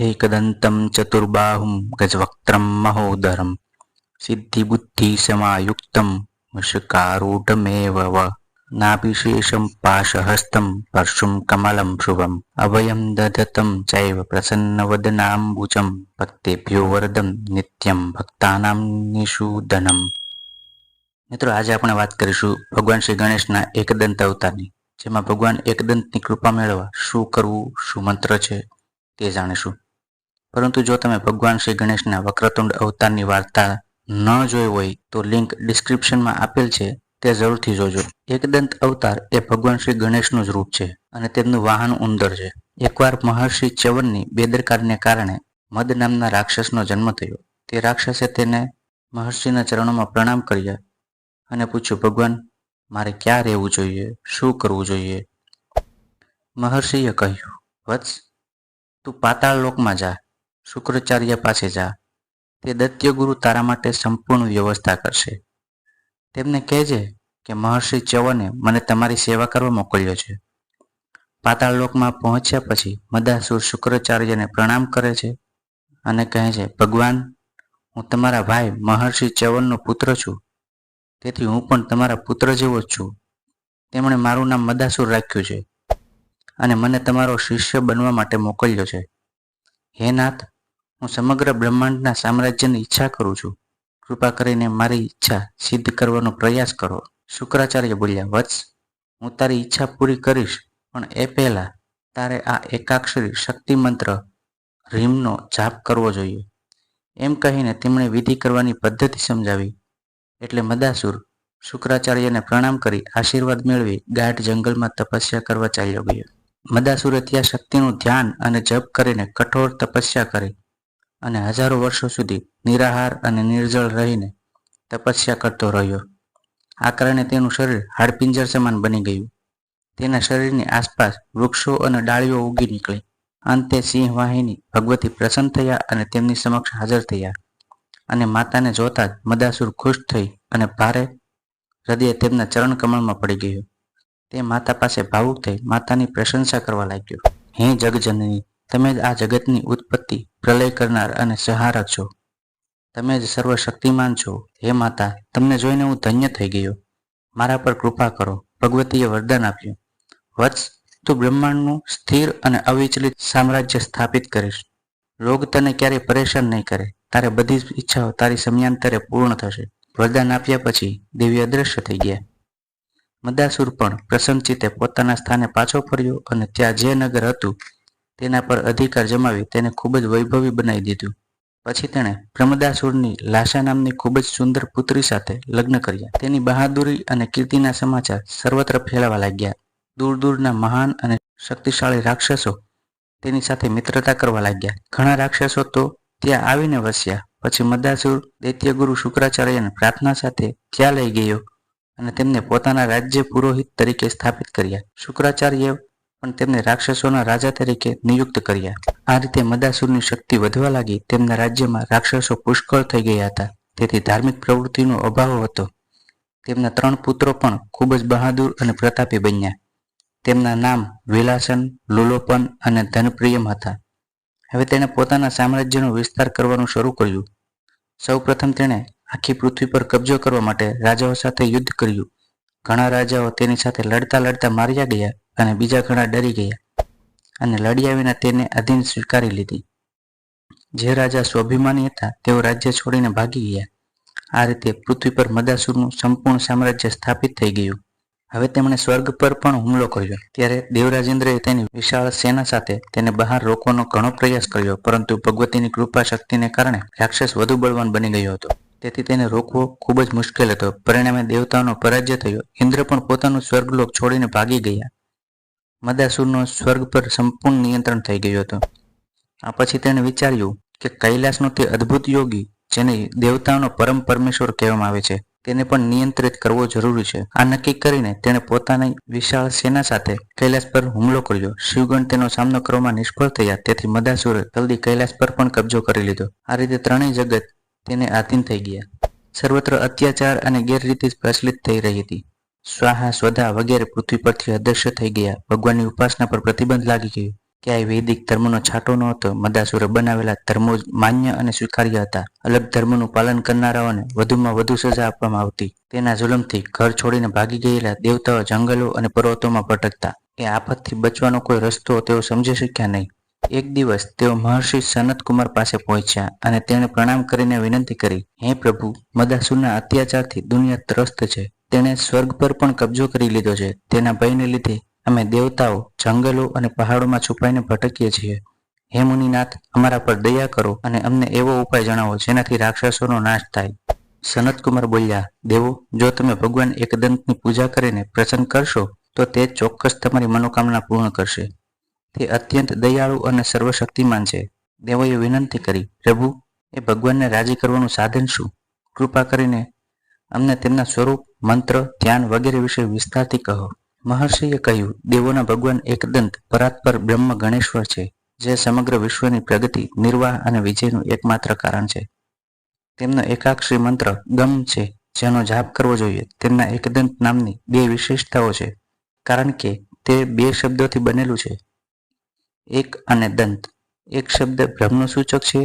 एकदन्तं चतुर्बाहुं गजवक्त्रं महोदरं सिद्धिबुद्धिसमायुक्तं मुषकारूढमेव व नाभिशेषं पाशहस्तं परशुं कमलं शुभम् अभयं ददतं चैव प्रसन्नवदनाम्बुजं ભક્તેભ્યો વરદમ નિત્યમ ભક્તાનામ નિષૂદનમ મિત્રો આજે આપણે વાત કરીશું ભગવાન શ્રી ગણેશના એકદંત અવતારની જેમાં ભગવાન એકદંતની કૃપા મેળવવા શું કરવું શું મંત્ર છે તે જાણીશું પરંતુ જો તમે ભગવાન શ્રી ગણેશના વક્રતુંડ અવતારની વાર્તા ન જોઈ હોય, તો લિંક ડિસ્ક્રિપ્શનમાં આપેલ છે, તે જરૂરથી જોજો. એકદંત અવતાર એ ભગવાન શ્રી ગણેશનું જ રૂપ છે અને તેમનું વાહન ઉંદર છે. એકવાર મહર્ષિ ચવનની બેદરકારીને કારણે મદ નામના રાક્ષસનો જન્મ થયો. તે રાક્ષસે તેને મહર્ષિના ચરણોમાં પ્રણામ કર્યા અને પૂછ્યું, ભગવાન, મારે ક્યાં રહેવું જોઈએ? શું કરવું જોઈએ? મહર્ષિએ કહ્યું, વત્સ, તું પાતાળ લોકમાં જા. શુક્રાચાર્ય પાસે જા. તે દત્ય ગુરુ તારા માટે સંપૂર્ણ વ્યવસ્થા કરશે. તેમને કહેજે કે મહર્ષિ ચવને મને તમારી સેવા કરવા મોકલ્યો છે. પાતાળ લોકમાં પહોંચ્યા પછી મદાસુર શુક્રાચાર્યને પ્રણામ કરે છે અને કહે છે, ભગવાન, હું તમારા ભાઈ મહર્ષિ ચવનનો પુત્ર છું. તેથી હું પણ તમારા પુત્ર જેવો જ છું. તેમણે મારું નામ મદાસુર રાખ્યું છે અને મને તમારો શિષ્ય બનવા માટે મોકલ્યો છે. હે નાથ હું સમગ્ર બ્રહ્માંડના સામ્રાજ્યની ઈચ્છા કરું છું. કૃપા કરીને મારી ઈચ્છા સિદ્ધ કરવાનો પ્રયાસ કરો. શુક્રાચાર્ય બોલ્યા, વત્સ, હું તારી ઈચ્છા પૂરી કરીશ, પણ એ પહેલા તારે આ એકાક્ષરી શક્તિ મંત્ર રીમનો જાપ કરવો જોઈએ. એમ કહીને તેમણે વિધિ કરવાની પદ્ધતિ સમજાવી. એટલે મદાસુર શુક્રાચાર્યને પ્રણામ કરી, આશીર્વાદ મેળવી ગાઢ જંગલમાં તપસ્યા કરવા ચાલ્યો ગયો. મદાસુરે ત્યાં શક્તિનું ધ્યાન અને જપ કરીને કઠોર તપસ્યા કરી. અને હજારો વર્ષો સુધી નિરાહાર અને નિર્જળ રહીને તપસ્યા કરતો રહ્યો. આ કારણે તેનું શરીર હાડપિંજર સમાન બની ગયું. તેના શરીરની આસપાસ વૃક્ષો અને ડાળીઓ ઉગી નીકળી. અંતે સિંહ વાહિની ભગવતી પ્રસન્ન થયા અને તેમની સમક્ષ હાજર થયા. અને માતાને જોતા જ મદાસુર ખુશ થઈ અને ભારે હૃદય તેમના ચરણ કમળમાં પડી ગયું. તે માતા પાસે ભાવુક થઈ માતાની પ્રશંસા કરવા લાગ્યો. હે જગજનની તમે જ આ જગતની ઉત્પત્તિ, પ્રલય કરનાર અને સહારક છો. તમે જ સર્વશક્તિમાન છો. હે માતા, તમને જોઈને હું ધન્ય થઈ ગયો. મારા પર કૃપા કરો. ભગવતીએ વરદાન આપ્યું. વત્સ, તું બ્રહ્માંડનું સ્થિર અને અવિચલિત સામ્રાજ્ય સ્થાપિત કરીશ. રોગ તને ક્યારેય પરેશાન નહીં કરે. તારે બધી જ ઈચ્છાઓ તારી સમયાંતરે પૂર્ણ થશે. વરદાન આપ્યા પછી દેવી અદ્રશ્ય થઈ ગયા. મદાસુર પણ પ્રસન્નચિત્તે પોતાના સ્થાને પાછો ફર્યો અને ત્યાં જે નગર હતું. તેના પર અધિકાર જમાવી તેને ખૂબ જ વૈભવી બનાવી દીધું. પછી તેણે પ્રમદાસુરની લાશા નામની ખૂબ જ સુંદર પુત્રી સાથે લગ્ન કર્યા. તેની બહાદુરી અને કીર્તિના સમાચાર સર્વત્ર ફેલાવા લાગ્યા. દૂર દૂરના મહાન અને શક્તિશાળી રાક્ષસો તેની સાથે મિત્રતા કરવા લાગ્યા. ઘણા રાક્ષસો તો ત્યાં આવીને વસ્યા. પછી મદાસુર દૈત્યગુરુ શુક્રાચાર્યને પ્રાર્થના સાથે ત્યાં લઈ ગયો અને તેમને પોતાના રાજ્ય પુરોહિત તરીકે સ્થાપિત કર્યા. શુક્રાચાર્ય પણ તેમને રાક્ષસોના રાજા તરીકે નિયુક્ત કર્યા. આ રીતે મદાસુરની શક્તિ વધવા લાગી. તેમના રાજ્યમાં રાક્ષસો પુષ્કળ થઈ ગયા હતા. તેથી ધાર્મિક પ્રવૃત્તિનો અભાવ હતો. તેમના ત્રણ પુત્રો પણ ખૂબ જ બહાદુર અને પ્રતાપી બન્યા. તેમના નામ વિલાસન, લુલોપન અને ધનપ્રિયમ હતા. હવે તેણે પોતાના સામ્રાજ્યનો વિસ્તાર કરવાનું શરૂ કર્યું. સૌપ્રથમ તેણે આખી પૃથ્વી પર કબજો કરવા માટે રાજાઓ સાથે યુદ્ધ કર્યું. ઘણા રાજાઓ તેની સાથે લડતા લડતા માર્યા ગયા. અને બીજા ઘણા ડરી ગયા અને લડ્યા વિના તેને અધીન સ્વીકારી લીધી. જે રાજા સ્વાભિમાની હતા, તેઓ રાજ્ય છોડીને ભાગી ગયા. આ રીતે પૃથ્વી પર મદાસુરનું સંપૂર્ણ સામ્રાજ્ય સ્થાપિત થઈ ગયું. હવે તેમણે સ્વર્ગ પર પણ હુમલો કર્યો. ત્યારે દેવરાજેન્દ્રએ તેની વિશાળ સેના સાથે તેને બહાર રોકવાનો ઘણો પ્રયાસ કર્યો, પરંતુ ભગવતીની કૃપા શક્તિને કારણે રાક્ષસ વધુ બળવાન બની ગયો હતો. તેથી તેને રોકવો ખૂબ જ મુશ્કેલ હતો. પરિણામે દેવતાઓનો પરાજય થયો. ઇન્દ્ર પણ પોતાનું સ્વર્ગલોક છોડીને ભાગી ગયા. મદાસુરનો સ્વર્ગ પર સંપૂર્ણ નિયંત્રણ થઈ ગયું હતું. આ પછી તેણે વિચાર્યું કે કૈલાસનો તે અદ્ભુત યોગી, જેને દેવતાઓનો પરમ પરમેશ્વર કહેવામાં આવે છે, તેને પણ નિયંત્રિત કરવો જરૂરી છે. આ નક્કી કરીને તેણે પોતાની વિશાળ સેના સાથે કૈલાસ પર હુમલો કર્યો. શિવગણ તેનો સામનો કરવામાં નિષ્ફળ થયા, તેથી મદાસુરે જલ્દી કૈલાસ પર પણ કબજો કરી લીધો. આ રીતે ત્રણેય જગત તેને આધીન થઈ ગયા. સર્વત્ર અત્યાચાર અને ગેરરીતિ પ્રચલિત થઈ રહી હતી. સ્વાહા સ્વધા વગેરે પૃથ્વી પરથી અદૃશ્ય થઈ ગયા. ભગવાનની ઉપાસના પર પ્રતિબંધ લાગી ગયો. ક્યાંય વૈદિક ધર્મનો છાંટો ન હતો મદાસુરે બનાવેલા ધર્મો માન્ય અને સ્વીકાર્ય હતા. અલગ ધર્મનું પાલન કરનારાઓને વધુમાં વધુ સજા આપવામાં આવતી. તેના જુલમથી ઘર છોડીને ભાગી ગયેલા દેવતાઓ જંગલો અને પર્વતોમાં ભટકતા. એ આફતથી બચવાનો કોઈ રસ્તો તેઓ સમજી શક્યા નહીં. એક દિવસ તેઓ મહર્ષિ સનત કુમાર પાસે પહોંચ્યા અને તેણે પ્રણામ કરીને વિનંતી કરી, હે પ્રભુ, મદાસુરના અત્યાચારથી દુનિયા ત્રસ્ત છે. તેણે સ્વર્ગ પર પણ કબજો કરી લીધો છે. તેના ભયને લીધે અમે દેવતાઓ, જંગલો અને પહાડોમાં છુપાઈને ભટકીએ છીએ. હે મુનિનાથ, અમારા પર દયા કરો અને અમને એવો ઉપાય જણાવો જેનાથી રાક્ષસોનો નાશ થાય. સનતકુમાર બોલ્યા, દેવો, જો તમે ભગવાન એકદંતની પૂજા કરીને પ્રસન્ન કરશો, તો તે ચોક્કસ તમારી મનોકામના પૂર્ણ કરશે. તે અત્યંત દયાળુ અને સર્વશક્તિમાન છે. દેવોએ વિનંતી કરી, પ્રભુ, એ ભગવાનને રાજી કરવાનું સાધન શું? કૃપા કરીને અમને તેમના સ્વરૂપ, મંત્ર, ધ્યાન વગેરે વિશે વિસ્તારથી કહો. મહર્ષિએ કહ્યું, દેવોના ભગવાન એકદંત પરાત્પર બ્રહ્મ ગણેશ્વર છે, જે સમગ્ર વિશ્વની પ્રગતિ, નિર્વાહ અને વિજયનું એકમાત્ર કારણ છે. તેમનો એકાક્ષરી મંત્ર ગમ છે, જેનો જાપ કરવો જોઈએ. તેમના એકદંત નામની બે વિશેષતાઓ છે, કારણ કે તે બે શબ્દોથી બનેલું છે. એક અને દંત. એક શબ્દ બ્રહ્મનું સૂચક છે,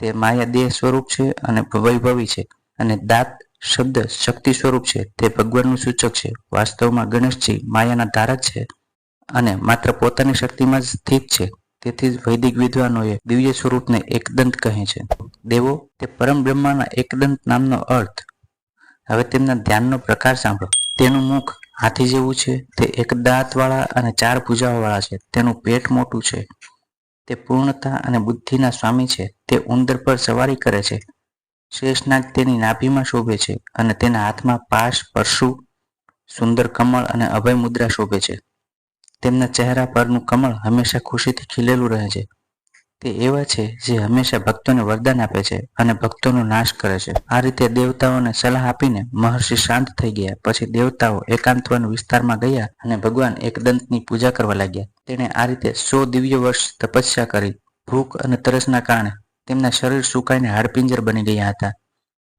તે માયા દેહ સ્વરૂપ છે અને વૈભવી છે, અને દાંત શબ્દ શક્તિ સ્વરૂપ છે. તે ભગવાનનું સૂચક છે. વાસ્તવમાં ગણેશજી માયાના ધારક છે અને માત્ર પોતાની શક્તિમાં જ સ્થિત છે. તેથી જ વૈદિક વિદ્વાનોએ દિવ્ય સ્વરૂપને એકદંત કહે છે. દેવો, તે પરમ બ્રહ્માના એકદંત નામનો અર્થ. હવે તેમના ધ્યાનનો પ્રકાર સાંભળો. તેનું મુખ હાથી જેવું છે. તે એક દાંતવાળા અને ચાર ભુજાઓવાળા છે. તેનું પેટ મોટું છે. તે પૂર્ણતા અને બુદ્ધિના સ્વામી છે. તે ઉંદર પર સવારી કરે છે. શેષનાગ તેની નાભીમાં શોભે છે અને તેના હાથમાં પાશ, પરશુ, સુંદર કમળ અને અભય મુદ્રા શોભે છે. તેમના ચહેરા પરનું કમળ હંમેશા ખુશીથી ખીલેલું રહે છે. તે એવા છે જે હંમેશા ભક્તોને વરદાન આપે છે અને ભક્તોનો નાશ કરે છે. આ રીતે દેવતાઓને સલાહ આપીને મહર્ષિ શાંત થઈ ગયા. પછી દેવતાઓ એકાંતવન વિસ્તારમાં ગયા અને ભગવાન એકદંતની પૂજા કરવા લાગ્યા. તેણે આ રીતે સો દિવ્ય વર્ષ તપસ્યા કરી. ભૂખ અને તરસના કારણે તેમના શરીર સુકાઈને હાડપિંજર બની ગયા હતા.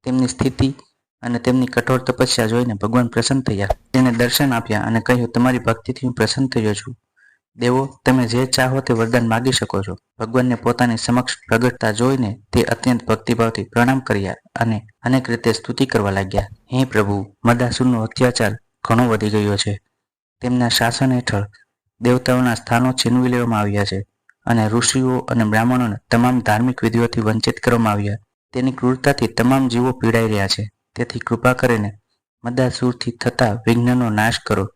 તેમની સ્થિતિ અને તેમની કઠોર તપસ્યા જોઈને ભગવાન પ્રસન્ન થયા. તેને દર્શન આપ્યા અને કહ્યું, તમારી ભક્તિથી હું પ્રસન્ન થયો છું. દેવો, તમે જે ચાહો તે વરદાન માગી શકો છો. ભગવાનને પોતાની સમક્ષ પ્રગટતા જોઈને તે અત્યંત ભક્તિભાવથી પ્રણામ કર્યા અને અનેક રીતે સ્તુતિ કરવા લાગ્યા. હે પ્રભુ મદાસુરનો અત્યાચાર ઘણો વધી ગયો છે. તેમના શાસન હેઠળ દેવતાઓના સ્થાનો છીનવી લેવામાં આવ્યા છે. અને ઋષિઓ અને બ્રાહ્મણોને તમામ ધાર્મિક વિધિઓથી વંચિત કરવામાં આવ્યા. તેની ક્રૂરતાથી તમામ જીવો પીડાઈ રહ્યા છે. તેથી કૃપા કરીને મદાસુરથી થતા વિઘ્નનો નાશ કરો.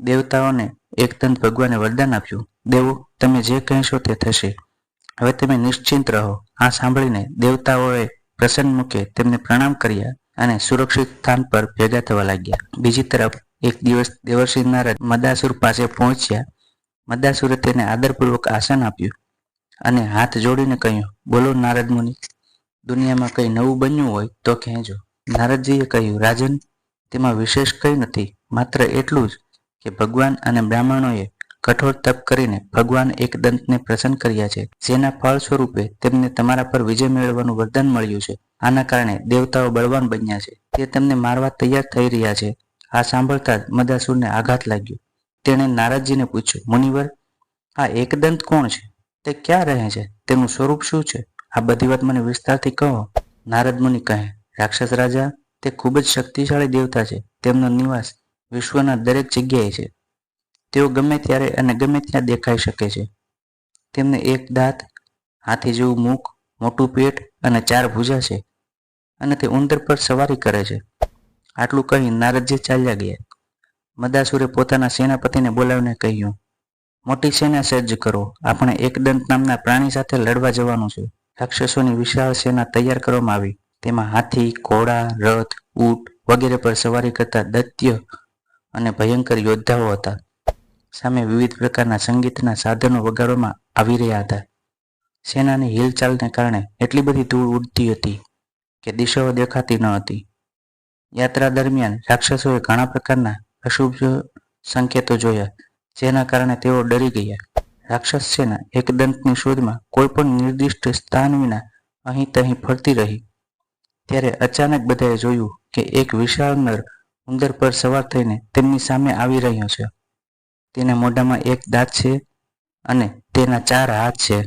દેવતાઓને એકદંત ભગવાને વરદાન આપ્યું. દેવો, તમે જે કહેશો તે થશે. હવે તમે નિશ્ચિંત રહો. આ સાંભળીને દેવતાઓએ પ્રસન્ન મૂકે તેમને પ્રણામ કર્યા અને સુરક્ષિત સ્થાન પર ભેગા થવા લાગ્યા. બીજી તરફ એક દિવસ દેવર્ષિ નારદ મદાસુર પાસે પહોંચ્યા મદાસુરે તેને આદરપૂર્વક આસન આપ્યું અને હાથ જોડીને કહ્યું, બોલો નારદ મુનિ, દુનિયામાં કંઈ નવું બન્યું હોય તો કહેજો. નારદજીએ કહ્યું, રાજન, તેમાં વિશેષ કંઈ નથી, માત્ર એટલું જ કે ભગવાન અને બ્રાહ્મણોએ કઠોર તપ કરીને ભગવાન એક દંતને પ્રસન્ન કર્યા છે. જેના ફળ સ્વરૂપે તેમને તમારા પર વિજય મેળવવાનું વરદાન મળ્યું છે. આના કારણે દેવતાઓ બળવાન બન્યા છે. તે તેમને મારવા તૈયાર થઈ રહ્યા છે. આ સાંભળતા જ મદાસુરને આઘાત લાગ્યો. તેણે નારદજીને પૂછ્યું, મુનિવર, આ એકદંત કોણ છે? તે ક્યાં રહે છે? તેનું સ્વરૂપ શું છે? આ બધી વાત મને વિસ્તારથી કહો. નારદ મુનિ કહે, રાક્ષસ રાજા, તે ખૂબ જ શક્તિશાળી દેવતા છે. તેમનો નિવાસ વિશ્વના દરેક જગ્યાએ છે. તેઓ ગમે ત્યારે અને ગમે ત્યાં દેખાઈ શકે છે. તેમને એક દાંત, હાથી જેવું મુખ, મોટું પેટ અને ચાર ભુજા છે અને તે ઉંદર પર સવારી કરે છે. આટલું કહી નારદજી ચાલ્યા ગયા. મદાસુરે પોતાના સેનાપતિને બોલાવીને કહ્યું, મોટી સેના સજ્જ કરો. આપણે એકદંત નામના પ્રાણી સાથે લડવા જવાનું છે. રાક્ષસોની વિશાળ સેના તૈયાર કરવામાં આવી. તેમાં હાથી, ઘોડા, રથ, ઊંટ વગેરે પર સવારી કરતા દત્ય અને ભયંકર યોદ્ધાઓ હતા. સામે વિવિધ પ્રકારના સંગીતના સાધનો વગાડવામાં આવી રહ્યા હતા. સેનાની હિલચાલને કારણે એટલી બધી ધૂળ ઉડતી હતી કે દિશાઓ દેખાતી ન હતી. યાત્રા દરમિયાન રાક્ષસોએ ઘણા પ્રકારના અશુભ સંકેતો જોયા. જેના કારણે તેઓ ડરી ગયા. રાક્ષસ સેના એકદંતની શોધમાં કોઈ પણ નિર્દિષ્ટ સ્થાન વિના અહીં તહીં ફરતી રહી. ત્યારે અચાનક બધાએ જોયું કે એક વિશાળ નર ઉંદર પર સવાર થઈને તેમની સામે આવી રહ્યો છે. તેના મોઢામાં એક દાંત છે અને તેના ચાર હાથ છે.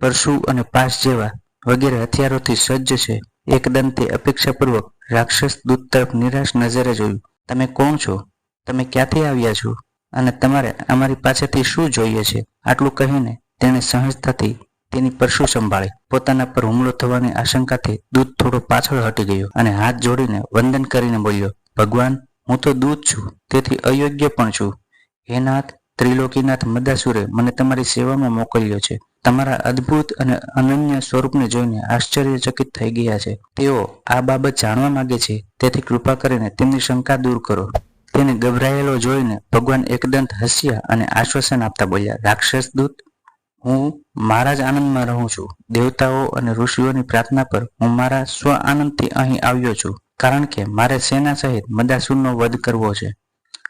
પરશુ અને પાશ જેવા વગેરે હથિયારોથી સજ્જ છે. એકદમ તે અપેક્ષાપૂર્વક રાક્ષસ દૂત તરફ નિરાશ નજરે જોયું. તમે કોણ છો? તમે ક્યાંથી આવ્યા છો? અને તમારે અમારી પાસેથી શું જોઈએ છે? આટલું કહીને તેણે સહજતાથી તેની પરશુ સંભાળી? પોતાના પર હુમલો થવાની આશંકાથી દૂત થોડો પાછળ હટી ગયો અને હાથ જોડીને વંદન કરીને બોલ્યો, ભગવાન, હું તો દૂત છું, તેથી અયોગ્ય પણ છું. હે નાથ, ત્રિલોકીનાથ મદાસુરે મને તમારી સેવામાં મોકલ્યો છે. તમારા અદ્ભુત અને અનન્ય સ્વરૂપને જોઈને આશ્ચર્યચકિત થઈ ગયા છે. તેઓ આ બાબત જાણવા માગે છે, તેથી કૃપા કરીને તેમની શંકા દૂર કરો. તેને ગભરાયેલો જોઈને ભગવાન એકદંત હસ્યા અને આશ્વાસન આપતા બોલ્યા, રાક્ષસ દૂત, હું મારા જ આનંદમાં રહું છું. દેવતાઓ અને ઋષિઓની પ્રાર્થના પર હું મારા સ્વ આનંદથી અહીં આવ્યો છું, કારણ કે મારે સેના સહિત મદાસુરનો વધ કરવો છે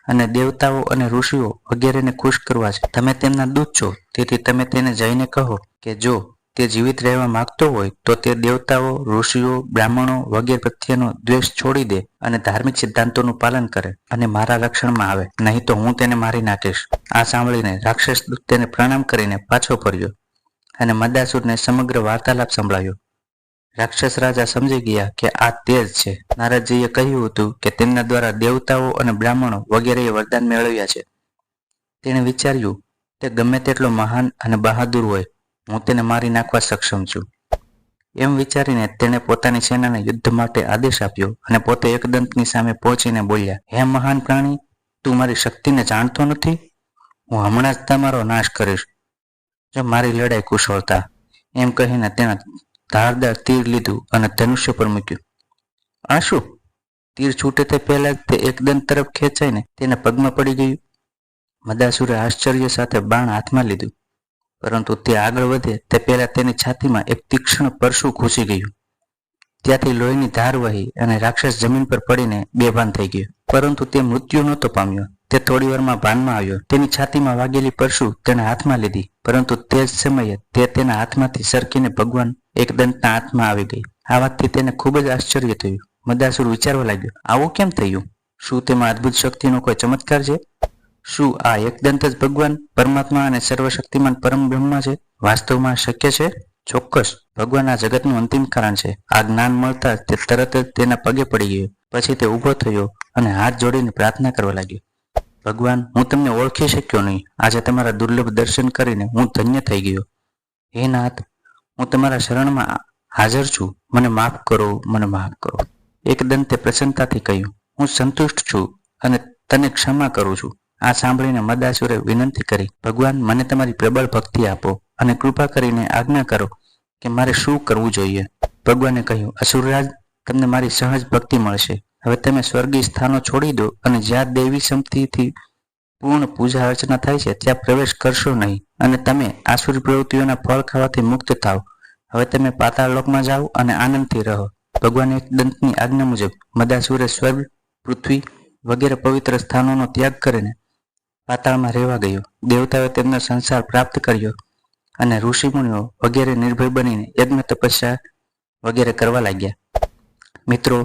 અને દેવતાઓ અને ઋષિઓ વગેરેને ખુશ કરવા છે. તમે તેમના દૂત છો, તેથી તમે તેને જઈને કહો કે જો તે જીવિત રહેવા માંગતો હોય તો તે દેવતાઓ, ઋષિઓ, બ્રાહ્મણો વગેરે પ્રત્યેનો દ્વેષ છોડી દે અને ધાર્મિક સિદ્ધાંતોનું પાલન કરે અને મારા રક્ષણમાં આવે. નહીં તો હું તેને મારી નાખીશ. આ સાંભળીને રાક્ષસ દૂત તેને પ્રણામ કરીને પાછો ફર્યો અને મદાસુરને સમગ્ર વાર્તાલાપ સંભળાયો. રાક્ષસ રાજા સમજી ગયા કે આ તેજ છે. નારદજીએ કહ્યું હતું કે તેમના દ્વારા દેવતાઓ અને બ્રાહ્મણો વગેરેએ વરદાન મેળવ્યા છે. તેણે વિચાર્યું, તે ગમે તેટલો મહાન અને બહાદુર હોય હું તેને મારી નાખવા સક્ષમ છું. એમ વિચારીને તેણે પોતાની સેનાને યુદ્ધ માટે આદેશ આપ્યો અને પોતે એકદંતની સામે પહોંચીને બોલ્યા, હે મહાન પ્રાણી, તું મારી શક્તિને જાણતો નથી? હું હમણાં જ તમારો નાશ કરીશ. જો મારી લડાઈ કુશળતા એમ કહીને તેણે ધારદાર તીર લીધું અને ધનુષ્ય પર મૂક્યું. આ શું તીર છૂટે તે પહેલા જ તે એકદંત તરફ ખેંચાઈને તેને પગમાં પડી ગયું. મદાસુરે આશ્ચર્ય સાથે બાણ હાથમાં લીધું. પરંતુ તે આગળ વધે તે પહેલા તેની છાતીમાં એક તીક્ષ્ણ પરશું ઘૂસી ગયું. ત્યાંથી લોહીની ધાર વહી અને રાક્ષસ જમીન પર પડીને બેભાન થઈ ગયો. પરંતુ તે મૃત્યુ નહોતો પામ્યો. તે થોડી વારમાં ભાનમાં આવ્યો. તેની છાતીમાં વાગેલી પરશુ તેને હાથમાં લીધી, પરંતુ તે જ સમયે તે તેના હાથમાંથી સરકીને ભગવાન એક દંતના હાથમાં આવી ગઈ. આ વાતથી તેને ખૂબ જ આશ્ચર્ય થયું. મદાસુર વિચારવા લાગ્યો, આવું કેમ થયું? શું તેમાં અદ્ભુત શક્તિનો કોઈ ચમત્કાર છે? શું આ એકદંત જ ભગવાન, પરમાત્મા અને સર્વશક્તિમાન પરમ બ્રહ્મા છે? વાસ્તવમાં શક્ય છે? ચોક્કસ. ભગવાન આ જગતનું અંતિમ કારણ છે. આ જ્ઞાન મળતા તે તરત જ તેના પગે પડી ગયો. પછી તે ઊભો થયો અને હાથ જોડીને પ્રાર્થના કરવા લાગ્યો. ભગવાન, હું તમને ઓળખી શક્યો નહીં. આજે તમારા દુર્લભ દર્શન કરીને હું ધન્ય થઈ ગયો. હે નાથ, હું તમારા શરણમાં હાજર છું. મને માફ કરો, મને માફ કરો. એકદંતે પ્રસન્નતાથી કહ્યું, હું સંતુષ્ટ છું અને તને ક્ષમા કરું છું. આ સાંભળીને મદાસુરે વિનંતી કરી, ભગવાન, મને તમારી પ્રબળ ભક્તિ આપો અને કૃપા કરીને આજ્ઞા કરો કે મારે શું કરવું જોઈએ. ભગવાને કહ્યું, અસુરરાજ, તમને મારી સહજ ભક્તિ મળશે. હવે તમે સ્વર્ગીય સ્થાનો છોડી દો અને જ્યાં દેવી સંપત્તિથી પૂર્ણ પૂજા અર્ચના થાય છે, ત્યાં પ્રવેશ કરશો નહીં અને તમે આસુર પ્રવૃત્તિઓના ફળ ખાવાથી મુક્ત થાવ હવે તમે પાતાળ લોકમાં જાઓ અને આનંદથી રહો. ભગવાન એક દંતની આજ્ઞા મુજબ મદાસુરે સ્વર્ગ, પૃથ્વી વગેરે પવિત્ર સ્થાનોનો ત્યાગ કરીને પાતાળમાં રહેવા ગયો. દેવતાઓએ તેમનો સંસાર પ્રાપ્ત કર્યો અને ઋષિમુનિઓ વગેરે નિર્ભય બનીને યજ્ઞ તપસ્યા વગેરે કરવા લાગ્યા. મિત્રો,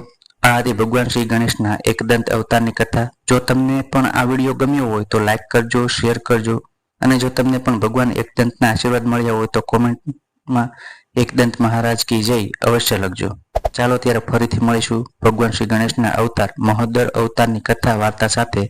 આ આદિ ભગવાન શ્રી ગણેશના એકદંત અવતારની કથા. જો તમને પણ આ વીડિયો ગમ્યો હોય તો લાઈક કરજો, શેર કરજો અને જો તમને પણ ભગવાન એકદંતના આશીર્વાદ મળ્યા હોય તો કોમેન્ટમાં એકદંત મહારાજ કી જય અવશ્ય લખજો. ચાલો ત્યારે ફરીથી મળીશું ભગવાન શ્રી ગણેશના અવતાર મહોદર અવતારની કથા વાર્તા સાથે.